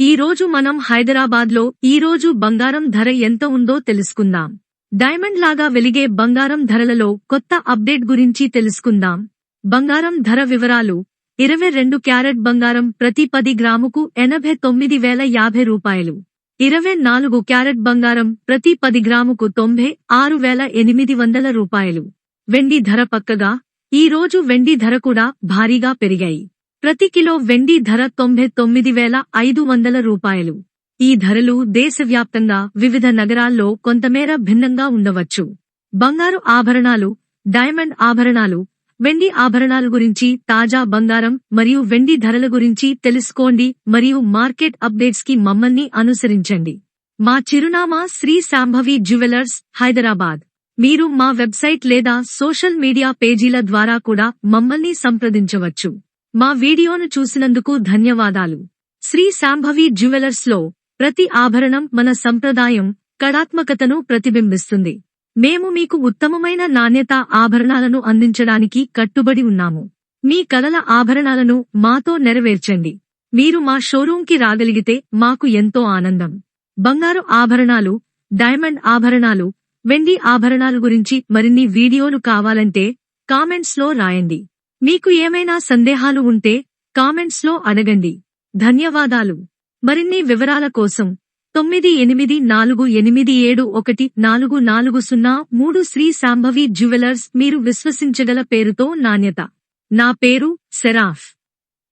ఈ రోజు మనం హైదరాబాద్లో ఈ రోజు బంగారం ధర ఎంత ఉందో తెలుసుకుందాం. డైమండ్ లాగా వెలిగే బంగారం ధరలలో కొత్త అప్డేట్ గురించి తెలుసుకుందాం. బంగారం ధర వివరాలు ఇరవై రెండు క్యారెట్ బంగారం ప్రతి పది గ్రాముకు ఎనభై తొమ్మిది వేల యాభై రూపాయలు. ఇరవై నాలుగు క్యారెట్ బంగారం ప్రతి పది గ్రాముకు తొంభై ఆరు వేల ఎనిమిది వందల రూపాయలు. వెండి ధర పక్కగా ఈ రోజు వెండి ధర కూడా భారీగా పెరిగాయి. ప్రతి కిలో వెండి ధర తొంభై తొమ్మిది వేల ఐదు వందల రూపాయలు. ఈ ధరలు దేశవ్యాప్తంగా వివిధ నగరాల్లో కొంతమేర భిన్నంగా ఉండవచ్చు. బంగారు ఆభరణాలు డైమండ్ ఆభరణాలు వెండి ఆభరణాల గురించి తాజా బంగారం మరియు వెండి ధరల గురించి తెలుసుకోండి మరియు మార్కెట్ అప్డేట్స్కి మమ్మల్ని అనుసరించండి. మా చిరునామా శ్రీ శాంభవి జ్యువెలర్స్ హైదరాబాద్. మీరు మా వెబ్సైట్ లేదా సోషల్ మీడియా పేజీల ద్వారా కూడా మమ్మల్ని సంప్రదించవచ్చు. మా వీడియోను చూసినందుకు ధన్యవాదాలు. శ్రీ శాంభవి జ్యువెలర్స్లో ప్రతి ఆభరణం మన సంప్రదాయం కళాత్మకతను ప్రతిబింబిస్తుంది. మేము మీకు ఉత్తమమైన నాణ్యత ఆభరణాలను అందించడానికి కట్టుబడి ఉన్నాము. మీ కలల ఆభరణాలను మాతో నెరవేర్చండి. మీరు మా షోరూంకి రాగలిగితే మాకు ఎంతో ఆనందం. బంగారు ఆభరణాలు డైమండ్ ఆభరణాలు వెండి ఆభరణాలు గురించి మరిన్ని వీడియోలు కావాలంటే కామెంట్స్లో రాయండి. మీకు ఏమైనా సందేహాలు ఉంటే కామెంట్స్లో అడగండి. ధన్యవాదాలు. మరిన్ని వివరాల కోసం తొమ్మిది ఎనిమిది నాలుగు ఎనిమిది ఏడు ఒకటి నాలుగు నాలుగు సున్నా మూడు శ్రీ శాంభవి జ్యువెలర్స్ మీరు విశ్వసించగల పేరుతో నాణ్యత. నా పేరు సెరాఫ్